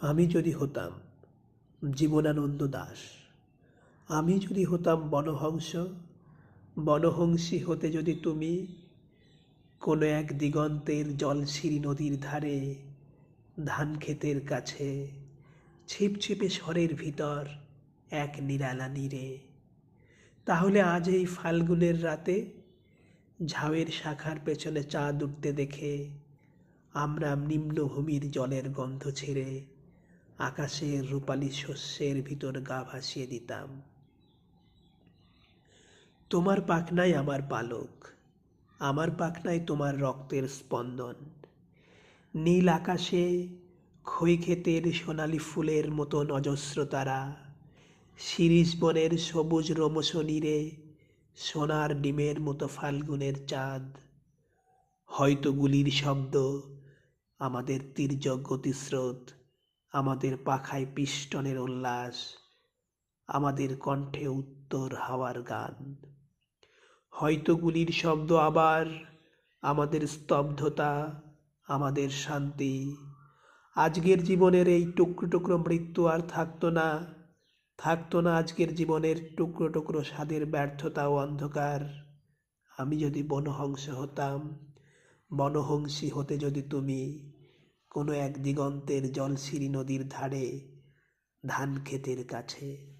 আমি যদি হতাম জীবনানন্দ দাস, আমি যদি হতাম বনহংস, বনহংসী হতে যদি তুমি কোনো এক দিগন্তের জলশিরি নদীর ধারে ধান ক্ষেতের কাছে ছিপছিপে স্বরের ভিতর এক নিরালা নীরে, তাহলে আজ এই ফাল্গুনের রাতে ঝাউয়ের শাখার পেছনে চাঁদ উঠতে দেখে আমরা নিম্নভূমির জলের গন্ধ ছেড়ে আকাশের রূপালী শস্যের ভিতর গা ভাসিয়ে দিতাম। তোমার পাখনায় আমার পালক, আমার পাখনায় তোমার রক্তের স্পন্দন। নীল আকাশে খই ক্ষেতের সোনালি ফুলের মতন অজস্র তারা, শিরিষ বনের সবুজ রমস নীরে সোনার ডিমের মতো ফাল্গুনের চাঁদ। হয়তো গুলির শব্দ আমাদের তীর্যক গতিস্রোত আমাদের পাখায় পিষ্টনের উল্লাস, আমাদের কণ্ঠে উত্তর হাওয়ার গান। হয়তো গুলির শব্দ আবার আমাদের স্তব্ধতা, আমাদের শান্তি। আজকের জীবনের এই টুকরো টুকরো মৃত্যু আর থাকতো না থাকতো না আজকের জীবনের টুকরো টুকরো স্বাদের ব্যর্থতা ও অন্ধকার। আমি যদি বনহংস হতাম, বনহংসী হতে যদি তুমি কোনো এক দিগন্তের জলশিরি নদীর ধারে ধান ক্ষেতের কাছে।